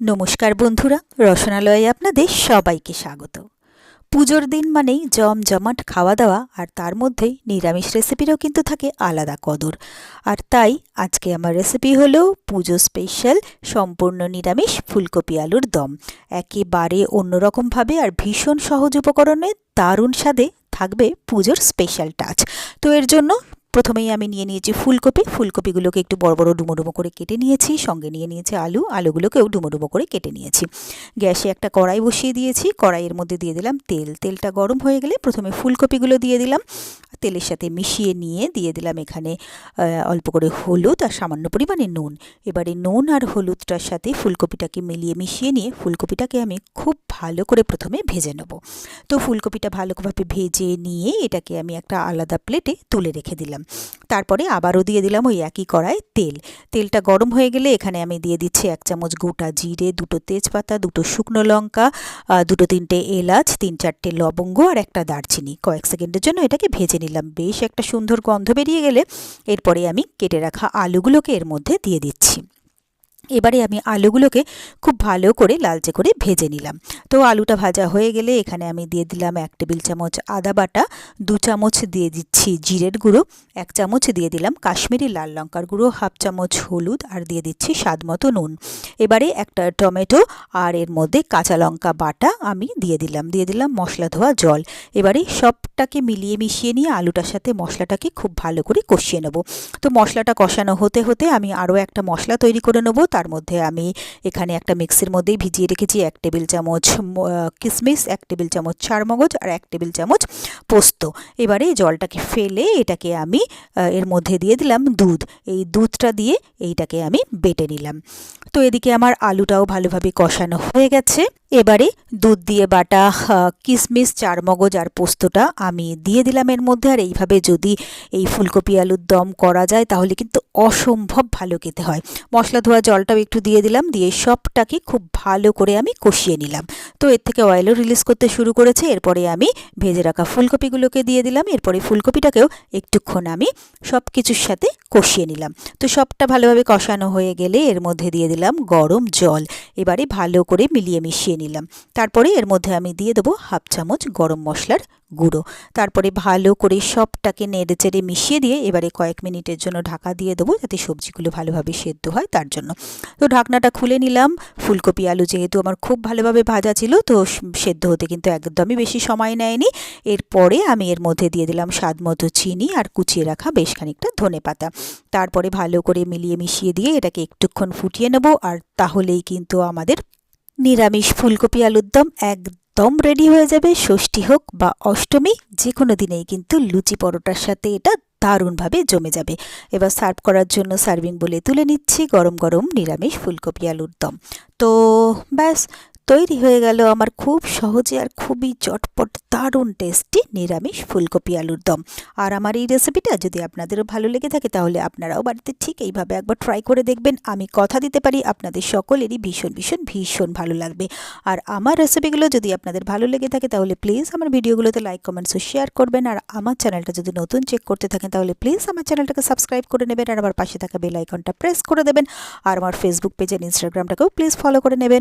নমস্কার বন্ধুরা, রসনালয়ে আপনাদের সবাইকে স্বাগত। পুজোর দিন মানেই জমজমাট খাওয়া দাওয়া আর তার মধ্যেই নিরামিষ রেসিপিরও কিন্তু থাকে আলাদা কদর। আর তাই আজকে আমার রেসিপি হলো পুজো স্পেশাল সম্পূর্ণ নিরামিষ ফুলকপি আলুর দম। একেবারে অন্যরকমভাবে আর ভীষণ সহজ উপকরণে দারুণ স্বাদে থাকবে পুজোর স্পেশাল টাচ তো এর জন্য প্রথমেই আমি নিয়ে নিয়েছি ফুলকপি। ফুলকপিগুলোকে একটু বড় বড় ডুমো করে কেটে নিয়েছি, সঙ্গে নিয়ে নিয়েছি আলু। আলুগুলোকেও ডুমো করে কেটে নিয়েছি। গ্যাসে একটা কড়াই বসিয়ে দিয়েছি। কড়াইয়ের মধ্যে দিয়ে দিলাম তেল। তেলটা গরম হয়ে গেলে প্রথমে ফুলকপিগুলো দিয়ে দিলাম। তেলের সাথে মিশিয়ে নিয়ে দিয়ে দিলাম এখানে অল্প করে হলুদ আর সামান্য পরিমাণে নুন। এবারে নুন আর হলুদটার সাথে ফুলকপিটাকে মিলিয়ে মিশিয়ে নিয়ে ফুলকপিটাকে আমি খুব ভালো করে প্রথমে ভেজে নেব। তো ফুলকপিটা ভালোভাবে ভেজে নিয়ে এটাকে আমি একটা আলাদা প্লেটে তুলে রেখে দিলাম। তারপরে আবারও দিয়ে দিলাম ওই একই কড়ায় তেল। তেলটা গরম হয়ে গেলে এখানে আমি দিয়ে দিচ্ছি এক চামচ গোটা জিরে, দুটো তেজপাতা, দুটো শুকনো লঙ্কা দুটো তিনটে এলাচ, তিন চারটে লবঙ্গ আর একটা দারচিনি। কয়েক সেকেন্ডের জন্য এটাকে ভেজে নিলাম। বেশ একটা সুন্দর গন্ধ বেরিয়ে গেলে এরপরে আমি কেটে রাখা আলুগুলোকে এর মধ্যে দিয়ে দিচ্ছি। এবারে আমি আলুগুলোকে খুব ভালো করে লালচে করে ভেজে নিলাম। তো আলুটা ভাজা হয়ে গেলে এখানে আমি দিয়ে দিলাম এক টেবিল চামচ আদা বাটা, দু চামচ দিয়ে দিচ্ছি জিরের গুঁড়ো, এক চামচ দিয়ে দিলাম কাশ্মীরি লাল লঙ্কার গুঁড়ো, হাফ চামচ হলুদ আর দিয়ে দিচ্ছি স্বাদ মতো নুন। এবারে একটা টমেটো আর এর মধ্যে কাঁচা লঙ্কা বাটা আমি দিয়ে দিলাম দিয়ে দিলাম মশলা ধোয়া জল। এবারে সবটাকে মিলিয়ে মিশিয়ে নিয়ে আলুটার সাথে মশলাটাকে খুব ভালো করে কষিয়ে নেব। তো মশলাটা কষানো হতে হতে আমি আরও একটা মশলা তৈরি করে নেব। তার মধ্যে আমি এখানে একটা মিক্সির মধ্যেই ভিজিয়ে রেখেছি এক টেবিল চামচ কিশমিশ এক টেবিল চামচ চারমগজ আর এক টেবিল চামচ পোস্ত। এবারে জলটাকে ফেলে এটাকে আমি এর মধ্যে দিয়ে দিলাম দুধ। এই দুধটা দিয়ে এইটাকে আমি বেটে নিলাম। তো এদিকে আমার আলুটাও ভালোভাবে কষানো হয়ে গেছে। এবারে দুধ দিয়ে বাটা কিশমিশ চারমগজ আর পোস্তটা আমি দিয়ে দিলাম এর মধ্যে। আর এইভাবে যদি এই ফুলকপি আলুর দম করা যায় তাহলে কিন্তু অসম্ভব ভালো খেতে হয়। মশলা ধোয়া জলটাও একটু দিয়ে দিলাম, দিয়ে সবটাকে খুব ভালো করে আমি কষিয়ে নিলাম। তো এর থেকে অয়েলও রিলিজ করতে শুরু করেছে, এরপরে আমি ভেজে রাখা ফুলকপিগুলোকে দিয়ে দিলাম, এরপরে ফুলকপিটাকেও একটুক্ষণ আমি সব কিছুর সাথে কষিয়ে নিলাম। তো সবটা ভালোভাবে কষানো হয়ে গেলে এর মধ্যে দিয়ে দিলাম গরম জল। এবারে ভালো করে মিলিয়ে মিশিয়ে নিলাম। তারপরে এর মধ্যে আমি দিয়ে দেবো হাফ চামচ গরম মশলার গুঁড়ো। তারপরে ভালো করে সবটাকে নেড়ে চেড়ে মিশিয়ে দিয়ে এবারে কয়েক মিনিটের জন্য ঢাকা দিয়ে দেবো। যাতে সবজিগুলো ভালোভাবে সেদ্ধ হয় তার জন্য। তো ঢাকনাটা খুলে নিলাম। ফুলকপি, আলু যেহেতু আমার খুব ভালোভাবে ভাজা ছিল, তো সেদ্ধ হতে কিন্তু একদমই বেশি সময় নেয়নি। এরপরে আমি এর মধ্যে দিয়ে দিলাম স্বাদ মতো চিনি আর কুচিয়ে রাখা বেশ খানিকটা ধনে পাতা। তারপরে ভালো করে মিলিয়ে মিশিয়ে দিয়ে এটাকে একটুক্ষণ ফুটিয়ে নেব আর তাহলেই কিন্তু আমাদের নিরামিষ ফুলকপি আলুর দম একদম রেডি হয়ে যাবে। ষষ্ঠী হোক বা অষ্টমী যে কোনো দিনেই কিন্তু লুচি পরোটার সাথে এটা দারুণভাবে জমে যাবে। এবার সার্ভ করার জন্য সার্ভিং বলে তুলে নিচ্ছি গরম গরম নিরামিষ ফুলকপি আলুর দম। তো ব্যাস তৈরি হয়ে গেল আমার খুব সহজে আর খুবই চটপট, দারুণ টেস্টি নিরামিষ ফুলকপি আলুর দম। আর আমার এই রেসিপিটা যদি আপনাদেরও ভালো লেগে থাকে তাহলে আপনারাও বাড়িতে ঠিক এইভাবে একবার ট্রাই করে দেখবেন। আমি কথা দিতে পারি, আপনাদের সকলেরই ভীষণ ভীষণ ভীষণ ভালো লাগবে। আর আমার রেসিপিগুলো যদি আপনাদের ভালো লেগে থাকে তাহলে প্লিজ আমার ভিডিওগুলোতে লাইক কমেন্টস ও শেয়ার করবেন। আর আমার চ্যানেলটা যদি নতুন চেক করতে থাকেন তাহলে প্লিজ আমার চ্যানেলটাকে সাবস্ক্রাইব করে নেবেন। আর আমার পাশে থাকা বেল আইকনটা প্রেস করে দেবেন। আর আমার ফেসবুক পেজ আর ইনস্টাগ্রামটাকেও প্লিজ ফলো করে নেবেন।